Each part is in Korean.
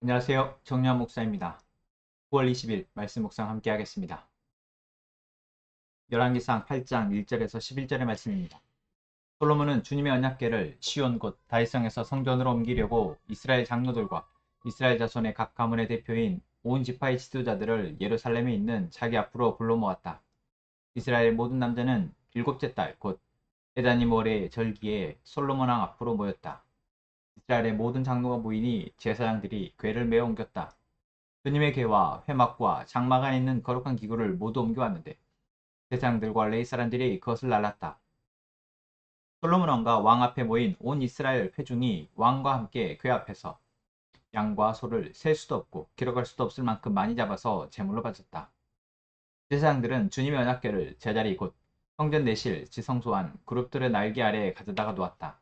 안녕하세요. 정유한 목사입니다. 9월 20일 말씀 묵상 함께 하겠습니다. 열왕기상 8장 1절에서 11절의 말씀입니다. 솔로몬은 주님의 언약궤를 시온 곧 다윗성에서 성전으로 옮기려고 이스라엘 장로들과 이스라엘 자손의 각 가문의 대표인 온 지파의 지도자들을 예루살렘에 있는 자기 앞으로 불러 모았다. 이스라엘 모든 남자는 일곱째 달 곧 에다님 월의 절기에 솔로몬 왕 앞으로 모였다. 이스라엘의 모든 장로가 모이니 제사장들이 궤를 메어 옮겼다. 주님의 궤와 회막과 장막 안에 있는 거룩한 기구를 모두 옮겨왔는데 제사장들과 레이 사람들이 그것을 날랐다. 솔로몬 왕과 왕 앞에 모인 온 이스라엘 회중이 왕과 함께 궤 앞에서 양과 소를 셀 수도 없고 기록할 수도 없을 만큼 많이 잡아서 제물로 바쳤다. 제사장들은 주님의 언약궤를 제자리 곧 성전 내실 지성소 안 그룹들의 날개 아래에 가져다가 놓았다.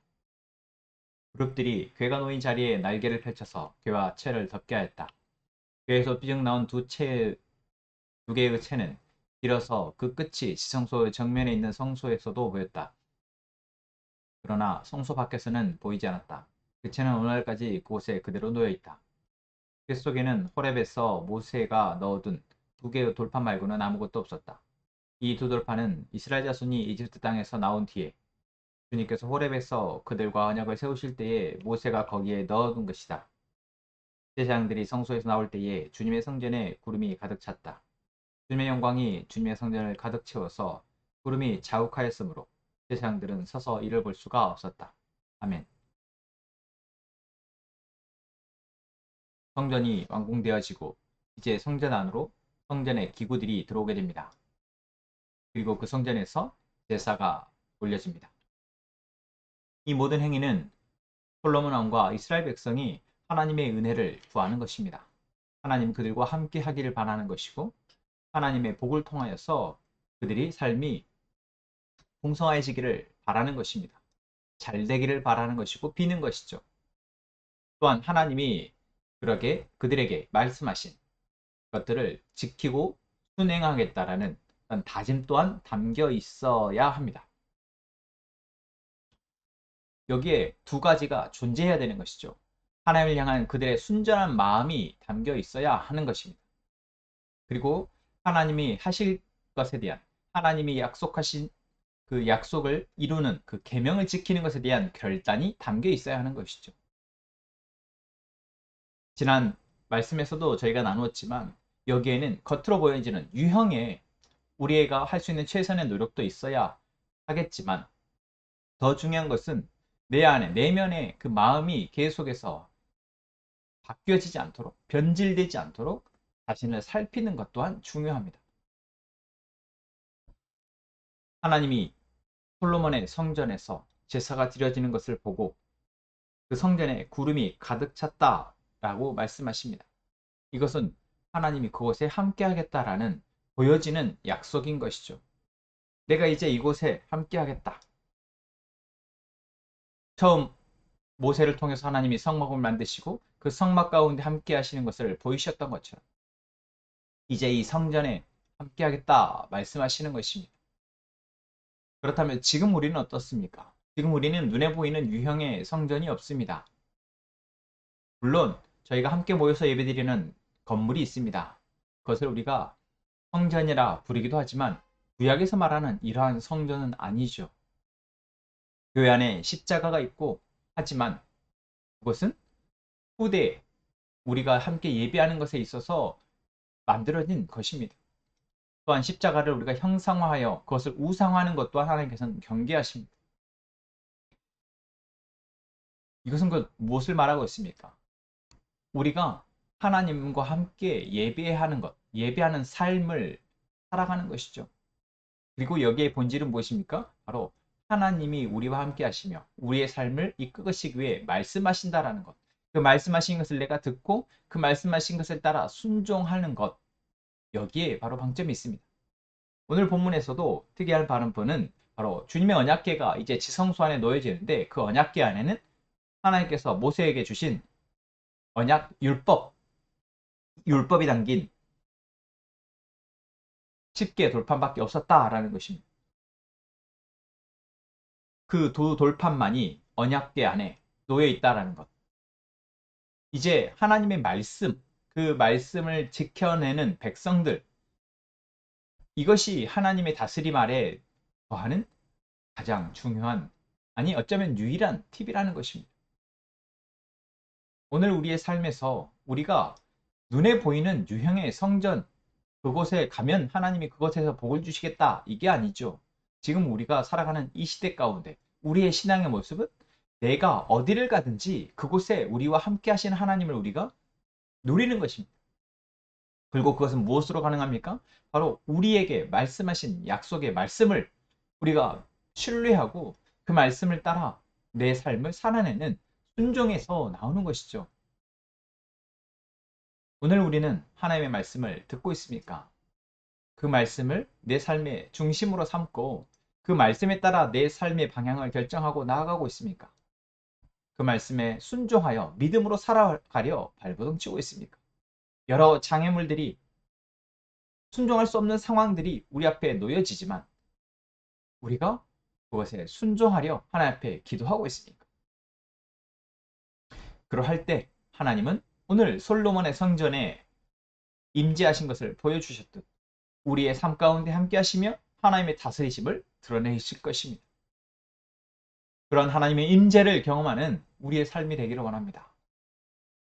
그룹들이 괴가 놓인 자리에 날개를 펼쳐서 괴와 채를 덮게 하였다. 괴에서 삐죽 나온 두 채, 두 개의 채는 길어서 그 끝이 지성소의 정면에 있는 성소에서도 보였다. 그러나 성소 밖에서는 보이지 않았다. 그 채는 오늘까지 그곳에 그대로 놓여 있다. 그 속에는 호렙에서 모세가 넣어둔 두 개의 돌판 말고는 아무것도 없었다. 이 두 돌판은 이스라엘 자손이 이집트 땅에서 나온 뒤에 주님께서 호렙에서 그들과 언약을 세우실 때에 모세가 거기에 넣어둔 것이다. 제사장들이 성소에서 나올 때에 주님의 성전에 구름이 가득 찼다. 주님의 영광이 주님의 성전을 가득 채워서 구름이 자욱하였으므로 제사장들은 서서 이를 볼 수가 없었다. 아멘. 성전이 완공되어지고 이제 성전 안으로 성전의 기구들이 들어오게 됩니다. 그리고 그 성전에서 제사가 올려집니다. 이 모든 행위는 솔로몬 왕과 이스라엘 백성이 하나님의 은혜를 구하는 것입니다. 하나님 그들과 함께 하기를 바라는 것이고 하나님의 복을 통하여서 그들이 삶이 풍성해지기를 바라는 것입니다. 잘 되기를 바라는 것이고 비는 것이죠. 또한 하나님이 그러게 그들에게 말씀하신 것들을 지키고 순행하겠다라는 다짐 또한 담겨 있어야 합니다. 여기에 두 가지가 존재해야 되는 것이죠. 하나님을 향한 그들의 순전한 마음이 담겨 있어야 하는 것입니다. 그리고 하나님이 하실 것에 대한 하나님이 약속하신 그 약속을 이루는 그 계명을 지키는 것에 대한 결단이 담겨 있어야 하는 것이죠. 지난 말씀에서도 저희가 나누었지만 여기에는 겉으로 보여지는 유형의 우리가 할 수 있는 최선의 노력도 있어야 하겠지만 더 중요한 것은 내 안에 내면의 그 마음이 계속해서 바뀌어지지 않도록 변질되지 않도록 자신을 살피는 것 또한 중요합니다. 하나님이 솔로몬의 성전에서 제사가 드려지는 것을 보고 그 성전에 구름이 가득 찼다라고 말씀하십니다. 이것은 하나님이 그곳에 함께 하겠다라는 보여지는 약속인 것이죠. 내가 이제 이곳에 함께 하겠다. 처음 모세를 통해서 하나님이 성막을 만드시고 그 성막 가운데 함께 하시는 것을 보이셨던 것처럼 이제 이 성전에 함께 하겠다 말씀하시는 것입니다. 그렇다면 지금 우리는 어떻습니까? 지금 우리는 눈에 보이는 유형의 성전이 없습니다. 물론 저희가 함께 모여서 예배드리는 건물이 있습니다. 그것을 우리가 성전이라 부르기도 하지만 구약에서 말하는 이러한 성전은 아니죠. 교회 안에 십자가가 있고 하지만 그것은 후대에 우리가 함께 예배하는 것에 있어서 만들어진 것입니다. 또한 십자가를 우리가 형상화하여 그것을 우상화하는 것 또한 하나님께서는 경계하십니다. 이것은 그 무엇을 말하고 있습니까? 우리가 하나님과 함께 예배하는 것, 예배하는 삶을 살아가는 것이죠. 그리고 여기에 본질은 무엇입니까? 바로 하나님이 우리와 함께 하시며 우리의 삶을 이끌으시기 위해 말씀하신다라는 것. 그 말씀하신 것을 내가 듣고 그 말씀하신 것을 따라 순종하는 것. 여기에 바로 방점이 있습니다. 오늘 본문에서도 특이한 발음표는 바로 주님의 언약계가 이제 지성소 안에 놓여지는데 그 언약계 안에는 하나님께서 모세에게 주신 언약 율법, 율법이 담긴 10개 돌판밖에 없었다라는 것입니다. 그두 돌판만이 언약계 안에 놓여 있다라는 것. 이제 하나님의 말씀, 그 말씀을 지켜내는 백성들, 이것이 하나님의 다스림 아래 거하는 가장 중요한, 아니 어쩌면 유일한 팁이라는 것입니다. 오늘 우리의 삶에서 우리가 눈에 보이는 유형의 성전, 그곳에 가면 하나님이 그곳에서 복을 주시겠다. 이게 아니죠. 지금 우리가 살아가는 이 시대 가운데 우리의 신앙의 모습은 내가 어디를 가든지 그곳에 우리와 함께 하시는 하나님을 우리가 누리는 것입니다. 그리고 그것은 무엇으로 가능합니까? 바로 우리에게 말씀하신 약속의 말씀을 우리가 신뢰하고 그 말씀을 따라 내 삶을 살아내는 순종에서 나오는 것이죠. 오늘 우리는 하나님의 말씀을 듣고 있습니까? 그 말씀을 내 삶의 중심으로 삼고 그 말씀에 따라 내 삶의 방향을 결정하고 나아가고 있습니까? 그 말씀에 순종하여 믿음으로 살아가려 발버둥 치고 있습니까? 여러 장애물들이 순종할 수 없는 상황들이 우리 앞에 놓여지지만 우리가 그것에 순종하려 하나님 앞에 기도하고 있습니까? 그러할 때 하나님은 오늘 솔로몬의 성전에 임재하신 것을 보여주셨듯 우리의 삶 가운데 함께 하시며 하나님의 다스리심을 드러내실 것입니다. 그런 하나님의 임재를 경험하는 우리의 삶이 되기를 원합니다.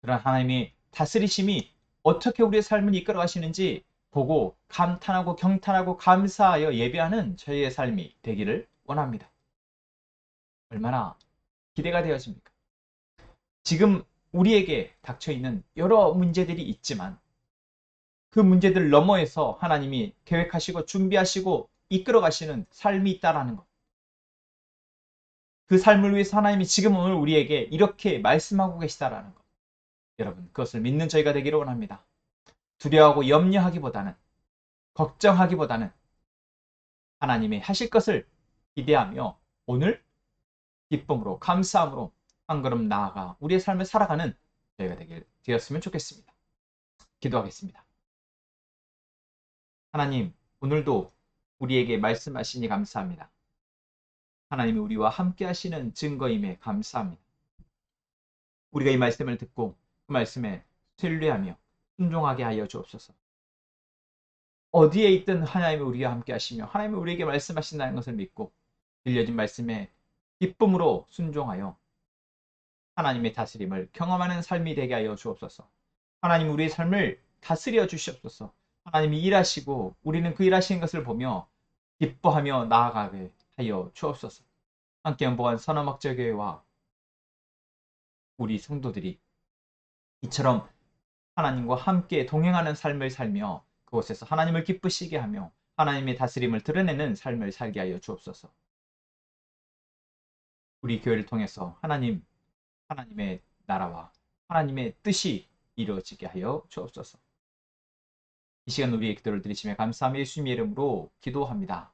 그런 하나님의 다스리심이 어떻게 우리의 삶을 이끌어 가시는지 보고 감탄하고 경탄하고 감사하여 예배하는 저희의 삶이 되기를 원합니다. 얼마나 기대가 되어집니까? 지금 우리에게 닥쳐 있는 여러 문제들이 있지만 그 문제들 너머에서 하나님이 계획하시고 준비하시고 이끌어 가시는 삶이 있다라는 것. 그 삶을 위해서 하나님이 지금 오늘 우리에게 이렇게 말씀하고 계시다라는 것. 여러분, 그것을 믿는 저희가 되기를 원합니다. 두려워하고 염려하기보다는 걱정하기보다는 하나님이 하실 것을 기대하며 오늘 기쁨으로 감사함으로 한 걸음 나아가 우리의 삶을 살아가는 저희가 되길 되었으면 좋겠습니다. 기도하겠습니다. 하나님, 오늘도 우리에게 말씀하시니 감사합니다. 하나님이 우리와 함께 하시는 증거임에 감사합니다. 우리가 이 말씀을 듣고 그 말씀에 신뢰하며 순종하게 하여 주옵소서. 어디에 있든 하나님이 우리와 함께 하시며 하나님이 우리에게 말씀하신다는 것을 믿고 들려진 말씀에 기쁨으로 순종하여 하나님의 다스림을 경험하는 삶이 되게 하여 주옵소서. 하나님 우리의 삶을 다스려 주시옵소서. 하나님이 일하시고 우리는 그 일하시는 것을 보며 기뻐하며 나아가게 하여 주옵소서. 함께 연보한 선화막절교회와 우리 성도들이 이처럼 하나님과 함께 동행하는 삶을 살며 그곳에서 하나님을 기쁘시게 하며 하나님의 다스림을 드러내는 삶을 살게 하여 주옵소서. 우리 교회를 통해서 하나님, 하나님의 나라와 하나님의 뜻이 이루어지게 하여 주옵소서. 이 시간 우리의 기도를 드리시며 감사함의 예수님의 이름으로 기도합니다.